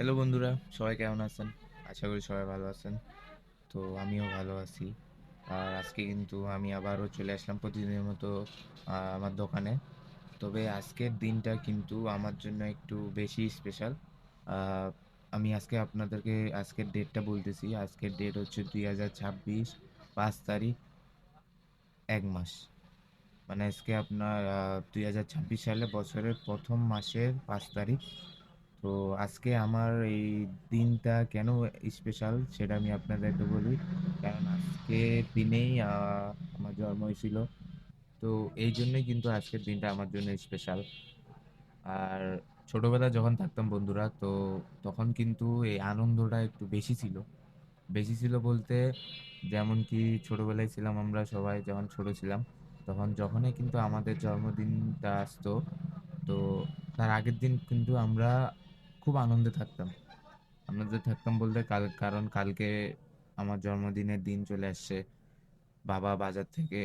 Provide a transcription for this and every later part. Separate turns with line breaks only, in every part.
Hello বন্ধুরা। সবাই কেমন আছেন? আশা করি সবাই ভালো আছেন। তো আমিও ভালো আছি। আর আজকে কিন্তু আমি আবারও চলে আসলাম প্রতিদিনের মতো আমার দোকানে। তবে আজকের দিনটা কিন্তু আমার জন্য একটু বেশি স্পেশাল আমি আজকে আপনাদেরকে আজকের ডেটটা বলতেছি। আজকের ডেট হচ্ছে দুই হাজার ছাব্বিশ পাঁচ তারিখ, এক মাস। মানে আজকে আপনার দুই হাজার ছাব্বিশ সালে বছরের প্রথম মাসের পাঁচ তারিখ। তো আজকে আমার এই দিনটা কেন স্পেশাল সেটা আমি আপনাদেরকে বলি। কারণ আজকে দিনেই আমার জন্ম হয়েছিল। তো এই জন্যই কিন্তু আজকের দিনটা আমার জন্য স্পেশাল আর ছোটবেলা যখন থাকতাম বন্ধুরা, তো তখন কিন্তু এই আনন্দটা একটু বেশি ছিল। বেশি ছিল বলতে যেমন কি ছোটবেলায় ছিলাম আমরা সবাই, যখন ছোট ছিলাম, তখন যখনই কিন্তু আমাদের জন্মদিনটা আসতো, তো তার আগের দিন কিন্তু আমরা খুব আনন্দে থাকতাম। আনন্দে থাকতাম বলতে কাল, কারণ কালকে আমার জন্মদিনের দিন চলে আসছে। বাবা বাজার থেকে,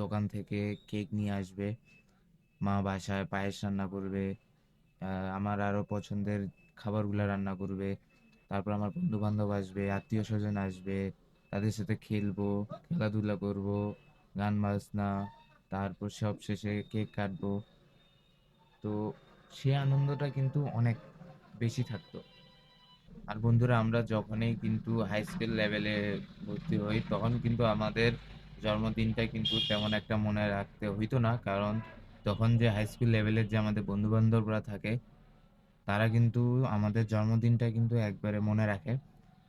দোকান থেকে কেক নিয়ে আসবে। মা বাসায় পায়েস রান্না করবে। আমার আরও পছন্দের খাবারগুলো রান্না করবে। তারপর আমার বন্ধু বান্ধব আসবে আত্মীয় স্বজন আসবে। তাদের সাথে খেলব, খেলাধুলা করব, গান বাজনা, তারপর সব শেষে কেক কাটবো। তো সে আনন্দটা কিন্তু অনেক বেশি থাকতো। আর বন্ধুরা, আমরা যখনই কিন্তু হাই স্কুল লেভেলে ভর্তি হই, তখন কিন্তু আমাদের জন্মদিনটা কিন্তু তেমন একটা মনে রাখতে হইতো না। কারণ তখন যে হাই স্কুল লেভেলের যে আমাদের বন্ধু বান্ধবরা থাকে, তারা কিন্তু আমাদের জন্মদিনটা কিন্তু একবারে মনে রাখে।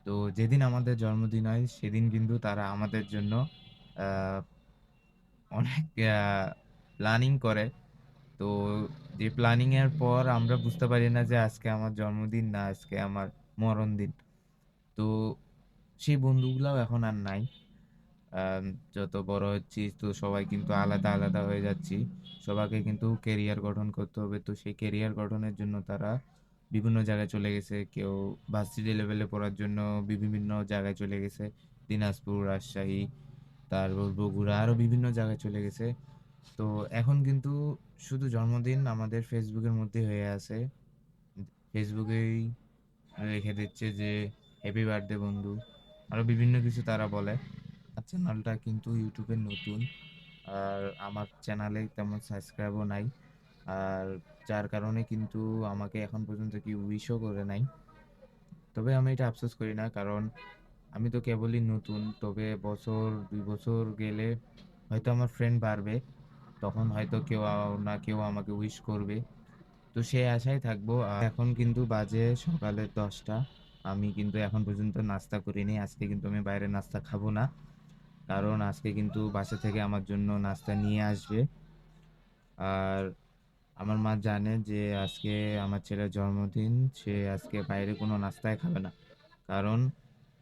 তো যেদিন আমাদের জন্মদিন হয়, সেদিন কিন্তু তারা আমাদের জন্য অনেক প্ল্যানিং করে। তো যে প্ল্যানিং এর পর আমরা বুঝতে পারি না যে আজকে আমার জন্মদিন না আজকে আমার মরণ দিন তো সেই বন্ধুগুলাও এখন আর নাই। যত বড় হচ্ছি তো সবাই কিন্তু আলাদা আলাদা হয়ে যাচ্ছি। সবাইকে কিন্তু কেরিয়ার গঠন করতে হবে। তো সেই কেরিয়ার গঠনের জন্য তারা বিভিন্ন জায়গায় চলে গেছে। কেউ ভার্সিটি লেভেলে পড়ার জন্য বিভিন্ন জায়গায় চলে গেছে। দিনাজপুর, রাজশাহী, তারপর বগুড়া আরও বিভিন্ন জায়গায় চলে গেছে। তো এখন কিন্তু শুধু জন্মদিন আমাদের ফেসবুকের মধ্যে হয়ে আছে। ফেসবুকেই রেখে দিচ্ছে যে হ্যাপি বার্থডে বন্ধু। আরও বিভিন্ন কিছু তারা বলে। আর চ্যানেলটা কিন্তু ইউটিউবে নতুন। আর আমার চ্যানেলে তেমন সাবস্ক্রাইবও নাই। আর যার কারণে কিন্তু আমাকে এখন পর্যন্ত কি উইশও করে নাই। তবে আমি এটা আফসোস করি না, কারণ আমি তো কেবলই নতুন। তবে বছর, দুই বছর গেলে হয়তো আমার ফ্রেন্ড বাড়বে। তখন হয়তো কেউ না কেউ আমাকে উইশ করবে। তো সেই আশায় থাকব। এখন কিন্তু বাজে সকালে দশটা। আমি কিন্তু এখন পর্যন্ত নাস্তা করিনি। আজকে কিন্তু আমি বাইরে নাস্তা খাব না। কারণ আজকে কিন্তু বাসা থেকে আমার জন্য নাস্তা নিয়ে আসবে। আর আমার মা জানে যে আজকে আমার ছেলের জন্মদিন। সে আজকে বাইরে কোনো নাস্তায় খাবে না। কারণ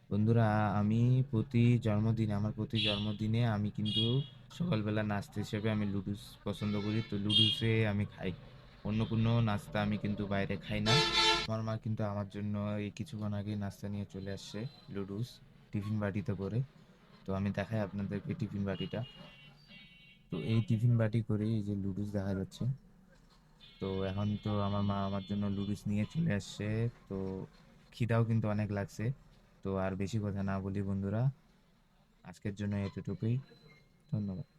বন্ধুরা, আমি প্রতি জন্মদিনে, আমার প্রতি জন্মদিনে আমি কিন্তু সকালবেলা নাস্তা হিসেবে আমি লুডুস পছন্দ করি। তো লুডুসে আমি খাই। অন্য কোনো নাস্তা আমি কিন্তু বাইরে খাই না। আমার মা কিন্তু আমার জন্য এই কিছুক্ষণ আগে নাস্তা নিয়ে চলে আসছে লুডুস টিফিন বাটিতে করে। তো আমি দেখাই আপনাদেরকে টিফিন বাটিটা। তো এই টিফিন বাটি করে এই যে লুডুস দেখা যাচ্ছে। তো এখন তো আমার মা আমার জন্য লুডুস নিয়ে চলে আসছে। তো খিদাও কিন্তু অনেক লাগছে। তো আর বেশি কথা না বলি বন্ধুরা। আজকের জন্য এতটুকুই। ধন্যবাদ।